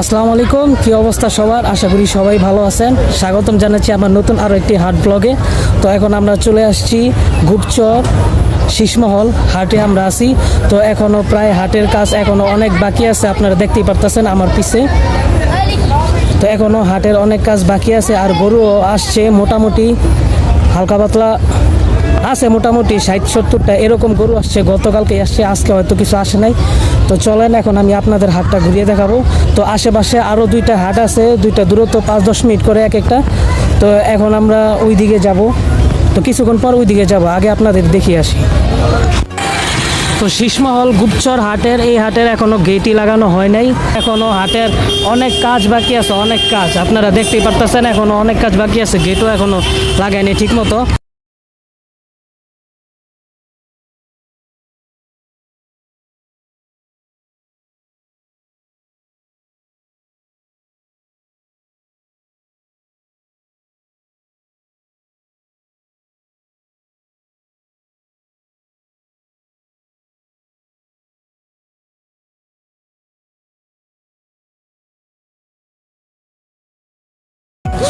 আসসালামু আলাইকুম, কি অবস্থা সবার? আশা করি সবাই ভালো আছেন। স্বাগতম জানাচ্ছি আমার নতুন আরও একটি হাট ব্লগে। তো এখন আমরা চলে আসছি গুপচর শীষমহল হাটে আমরা আছি। তো এখনও প্রায় হাটের কাজ এখনও অনেক বাকি আছে, আপনারা দেখতেই পারতেছেন আমার পিছে। তো এখনও হাটের অনেক কাজ বাকি আছে আর গরুও আসছে মোটামুটি হালকা পাতলা। আছে মোটামুটি ষাট, সত্তরটা, এরকম গরু আসছে। গতকালকে আসছে, আজকে হয়তো কিছু আসে নাই। তো চলেন, এখন আমি আপনাদের হাটটা ঘুরিয়ে দেখাবো। তো আশেপাশে আরও দুইটা হাট আছে, দুইটা দূরত্ব, পাঁচ, দশ মিনিট করে এক একটা। তো এখন আমরা ওই দিকে যাব। তো কিছুক্ষণ পর ওই দিকে যাব, আগে আপনাদের দেখিয়ে আসি। তো শীষমহল গুপচর হাটের, এই হাটের এখনও গেটই লাগানো হয় নাই। এখনও হাটের অনেক কাজ বাকি আছে, অনেক কাজ। আপনারা দেখতেই পারতেছেন, এখনও অনেক কাজ বাকি আছে, গেটও এখনও লাগায়নি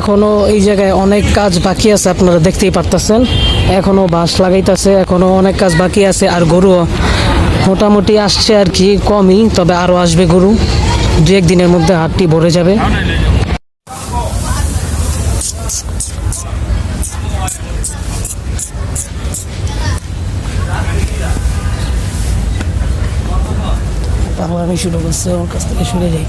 এখনও এই জায়গায় অনেক কাজ বাকি আছে, আপনারা দেখতেই পারতেছেন। এখনও বাঁশ লাগাইতেছে, এখনও অনেক কাজ বাকি আছে, আর গরু মোটামুটি আসছে আর কি কমই, তবে আরও আসবে গরু। দু একদিনের মধ্যে হাটটি ভরে যাবে। আমি শুরু করছি ওর কাছ থেকে শুনে যাই।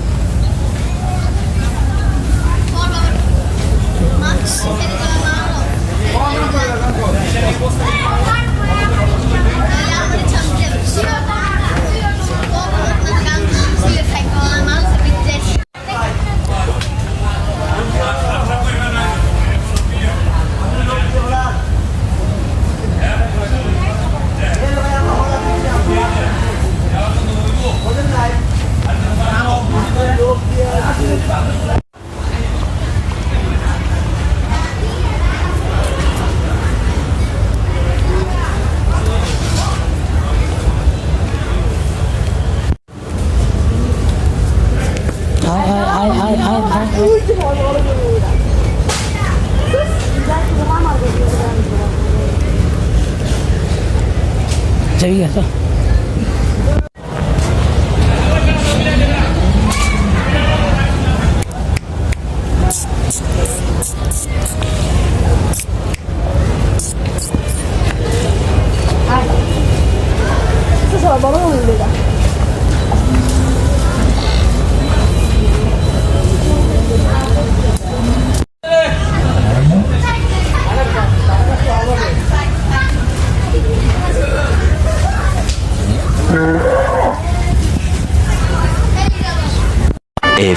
যাবি গেছে A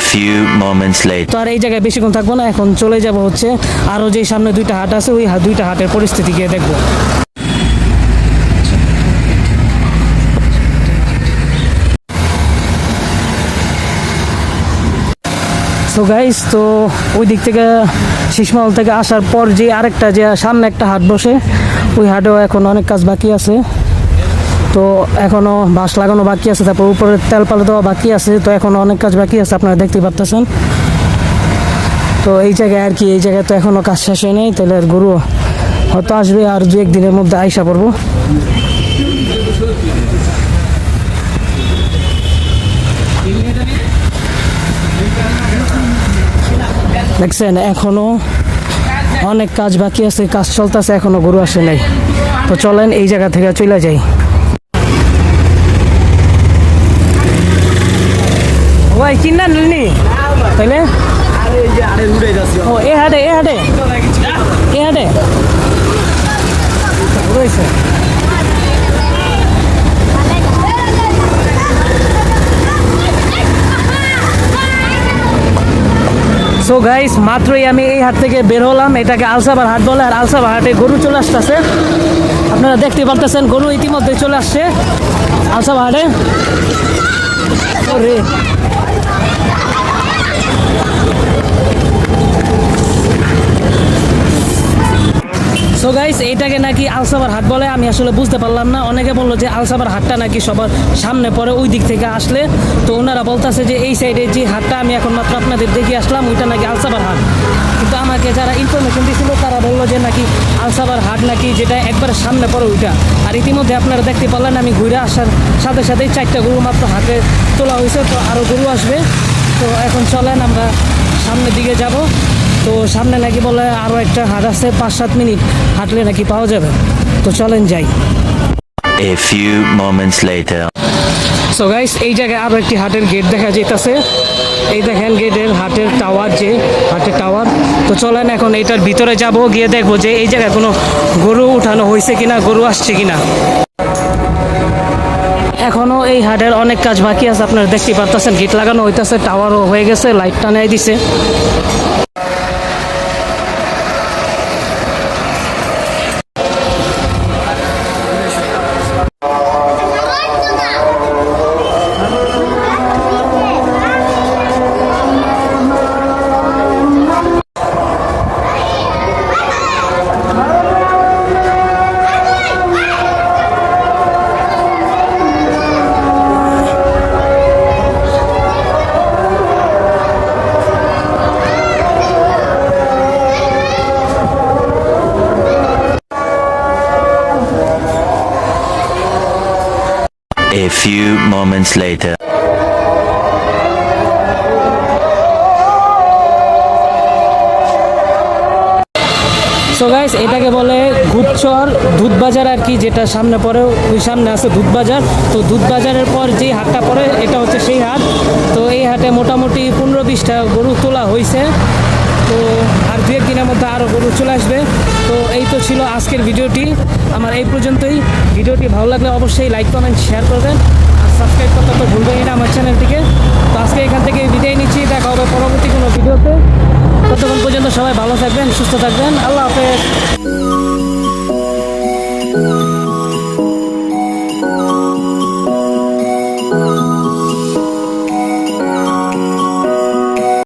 few moments later. তো আর এই জায়গায় বেশিক্ষণ থাকব না, এখন চলে যাব হচ্ছে আরও যে সামনে দুইটা হাট আছে, ওই দুইটা হাটের পরিস্থিতি গিয়ে দেখব সো গাইস তো ওই দিক থেকে শীষমহল থেকে আসার পর যে আরেকটা যে সামনে একটা হাট বসে, ওই হাটেও এখন অনেক কাজ বাকি আছে তো এখনও বাঁশ লাগানো বাকি আছে, তারপর উপরে তেল পালে দেওয়া বাকি আছে, তো এখনও অনেক কাজ বাকি আছে, আপনারা দেখতে পারতেছেন। তো এই জায়গায় আর কি, এই জায়গায় তো এখনও কাজ শেষ হয় নাই, তাহলে আর গরু হয়তো আসবে আর দু একদিনের মধ্যে আইসা পড়ব। দেখছেন এখনও অনেক কাজ বাকি আছে, কাজ চলতেছে এখনও গরু আসে নাই। তো চলেন এই জায়গা থেকে চলে যাই। ওই চিন্তা নিলনি? তাইলে ও, এ হাটে এ হাটে। এ হাটে। রয়েছে। সো গাইস মাত্রই আমি এই হাট থেকে বের হলাম। এটাকে আলসাবার হাট বলে, আর আলসাবার হাটে গরু চলে আসতেছে। আপনারা দেখতে পারতেছেন, গরু ইতিমধ্যে চলে আসছে আলসাবার হাটে। ওরে সো গাইস এইটাকে নাকি আলসাবার হাট বলে, আমি আসলে বুঝতে পারলাম না। অনেকে বলল যে আলসাবার হাটটা নাকি সবার সামনে পড়ে, ওই দিক থেকে আসলে। তো ওনারা বলতেছে যে এই সাইডে যে হাটটা আমি এখন মাত্র আপনাদের দেখে আসলাম, ওইটা নাকি আলসাবার হাট। কিন্তু আমাকে যারা ইনফরমেশন দিয়েছিল তারা বলল যে নাকি আলসাবার হাট নাকি যেটা একবার সামনে পড়ে ওইটা। আর ইতিমধ্যে আপনারা দেখতে পারলেন, আমি ঘুরে আসার সাথে সাথেই চারটা গরু মাত্র হাটে তোলা হয়েছে, তো আরও গরু আসবে। তো এখন চলেন, আমরা সামনের দিকে যাব। তো সামনে নাকি বলে আরও একটা হাট আছে পাঁচ সাত মিনিট হাঁটলে নাকি পাওয়া যাবে। তো চলেন যাই। A few moments later. So guys এই জায়গায় আরও একটি হাটের গেট দেখা যেতেছে এই দেখেন গেটের হাটের টাওয়ার যে হাটের টাওয়ার তো চলেন এখন এইটার ভিতরে যাব গিয়ে দেখব যে এই জায়গায় কোনো গরু উঠানো হয়েছে কিনা গরু আসছে কিনা। এখনও এই হাটের অনেক কাজ বাকি আছে আপনারা দেখতে পারতেছেন গেট লাগানো হইতেছে টাওয়ারও হয়ে গেছে লাইট টানাই দিছে। Few moments later. So guys এটাকে বলে গুপচর দুধ বাজার আর কি, যেটা সামনে পড়ে, ওই সামনে আছে দুধ বাজার তো দুধ বাজারের পর যে হাটটা পড়ে, এটা হচ্ছে সেই হাট। তো এই হাটে মোটামুটি পনেরো বিশটা গরু তোলা হয়েছে তো আর দু একদিনের মধ্যে আরও গরু চলে আসবে। তো এই তো ছিল আজকের ভিডিওটি। আমার এই পর্যন্তই। ভিডিওটি ভালো লাগলে অবশ্যই লাইক, কমেন্ট শেয়ার করবেন। আর সাবস্ক্রাইব করতে তো ভুলবেন না আমার চ্যানেলটিকে। তো আজকে এখান থেকে বিদায় নিচ্ছি। দেখা হবে পরবর্তী কোনো ভিডিওতে। ততক্ষণ পর্যন্ত সবাই ভালো থাকবেন, সুস্থ থাকবেন। আল্লাহ হাফেজ।